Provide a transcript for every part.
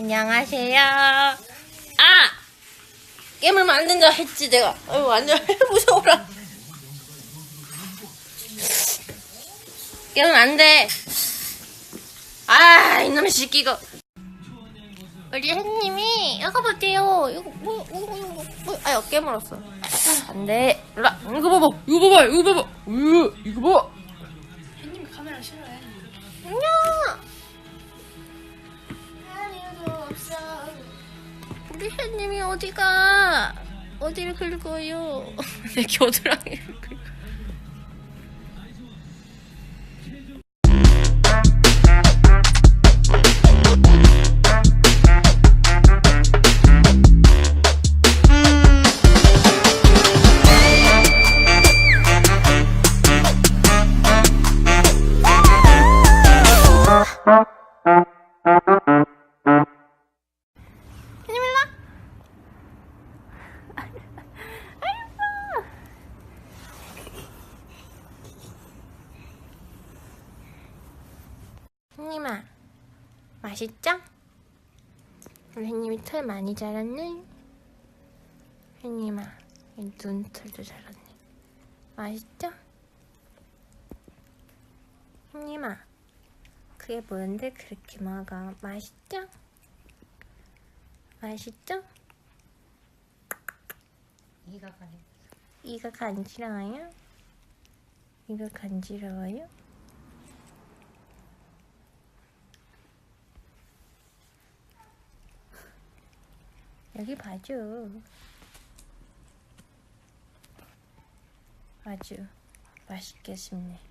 안녕하세요. 아! 게임을 만든다 했지, 내가. 어이, 완전 무서워라. 게임은 안 돼. 아, 이놈의 새끼가. 우리 햇님이, 이거 보세요. 이거, 뭐, 이거, 이거, 뭐, 아유, 깨물었어. 안 돼. 일로 와. 이거 봐봐. 이거 봐봐. 이거 봐봐. 으, 이거 봐. 우리 햇님이 어디가? 어디를 긁어요? 내 겨드랑이를 긁어. 햇님 일로 와. 햇님아, 맛있죠? 햇님이 털 많이 자랐네. 이 눈털도 자랐네. 맛있죠? 햇님아, 그게 뭔데 그렇게 먹어? 맛있죠? 맛있죠? 이가 가네. 이가 간지러워요? 이가 간지러워요? 여기 봐줘. 아주 씹네.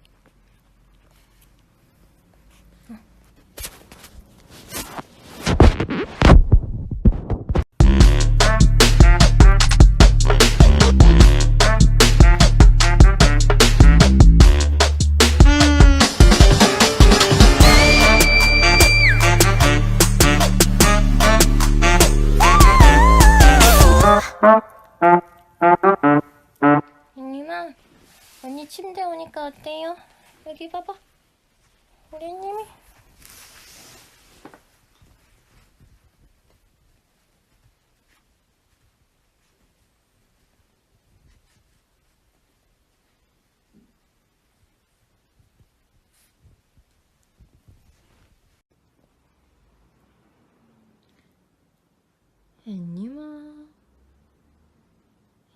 언니나 언니 침대 오니까 어때요? 여기 봐봐. 우리 언님이.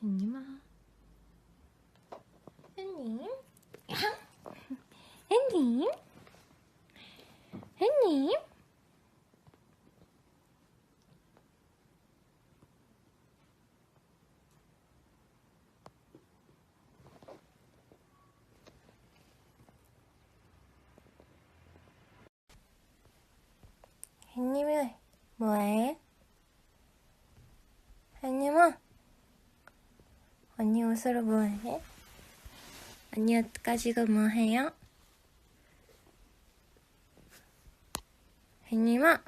햇님아. 햇님? 햇님? 햇님? 햇님이 뭐해? 햇님아? 언니 옷으로 뭐해? 언니 어디까지가 뭐해요? 혜님아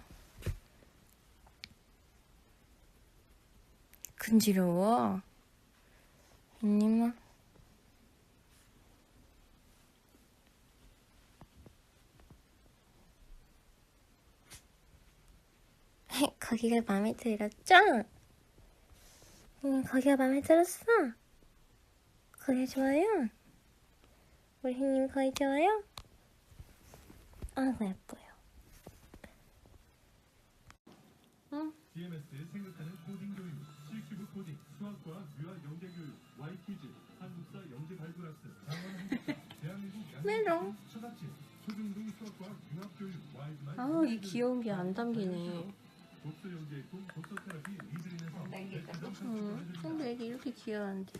근지러워 혜님아 거기가 마음에 들었죠? 응, 거기가 마음에 들었어? 거기 좋아요? 우리 형님 거의 좋아요? 아이고 예뻐요. 응? DMS에 생각하는 코딩 교육, 실기부 코딩, 수학과 유아 영재 교육, Y퀴즈, 한국사 영재 발굴 학습, 장원 한국사, 대한민국. 양육 처자치, 초중등 수학과 융합 교육, 와이드만 아우 이 귀여운 게 안 담기네. 독서 영재 품 독서 테라피 리드인에서 당길까? 응. 근데 이게 이렇게 귀여운데.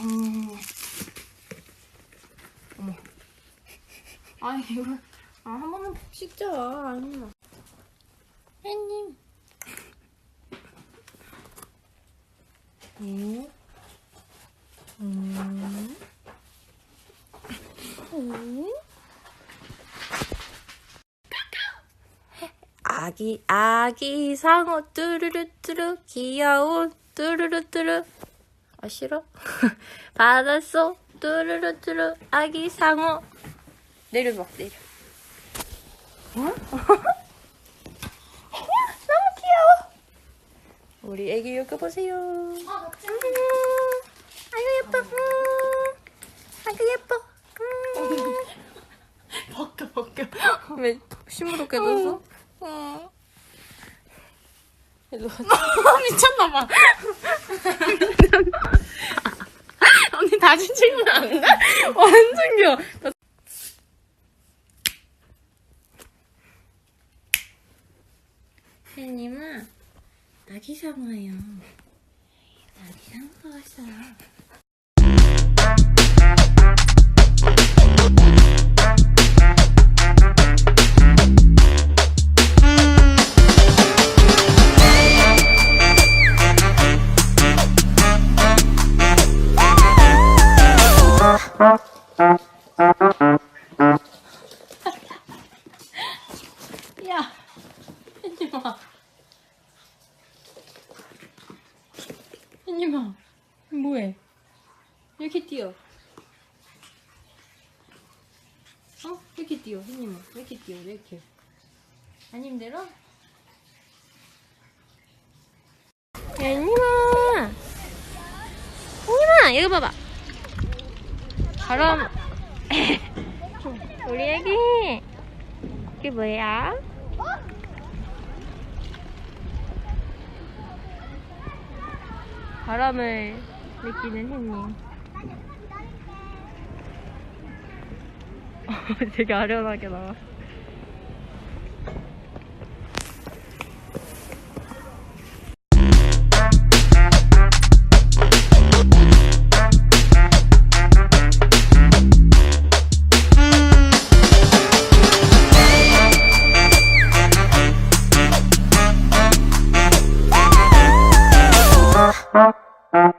어. 어머. 아 이거 아, 한 번만 씻자. 아니면. 햇님. 음. 음. 음. 아기 아기 상어 뚜루루뚜루 귀여운 뚜루루뚜루. 아 싫어? 바닷속 뚜루루뚜루. 아기 상어. 내려봐 내려. 어? 너무 귀여워. 우리 애기 여기 보세요. 음, 아유 예뻐. 음, 아유 예뻐. 음. 벗겨 벗겨. 왜 시무룩해 졌어? 응. 일로 와. 미쳤나봐. 언니 다시 찍으면 안 돼? 완전 귀여워. 혜님은 아기 상어예요. 아기 상어가 왔어요. 혜님아, 뭐해? 왜 이렇게 뛰어? 어? 왜 이렇게 뛰어, 혜님아? 왜 이렇게 뛰어, 왜 이렇게? 안 힘들어? 혜님아. 혜님아, 여기 봐봐. 바람. 우리 애기. 이게 뭐야? 바람을 느끼는 햇님. 되게 아련하게 나와. Uh, uh.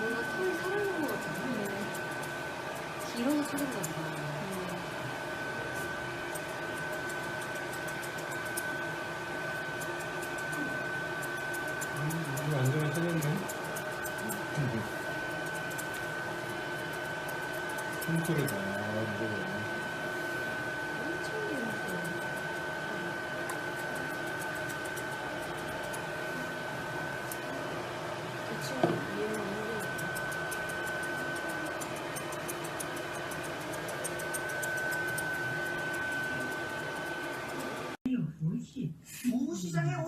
뭔가 털이 살아있는 것 같아. 길어서 소리가 나. 이거 안전에 찾았네. 손소리가 안 들려. 엄청 길었어. 그 친구 이해는 힘들었다.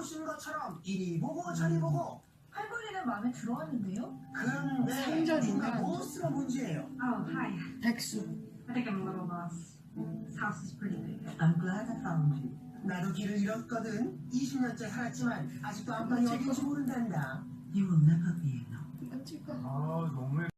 오신 것처럼 이리 보고 저리 보고 할머니는 마음에 들어왔는데요? 성전이나. 누가 무엇으로 문제예요? Oh, hi. 백수 I think I'm a little lost. This house is pretty big. I'm glad I found you 나도 길을 잃었거든 20년째 살았지만 아직도 안방이 어딘지 모른단다 You will never be alone 아 너무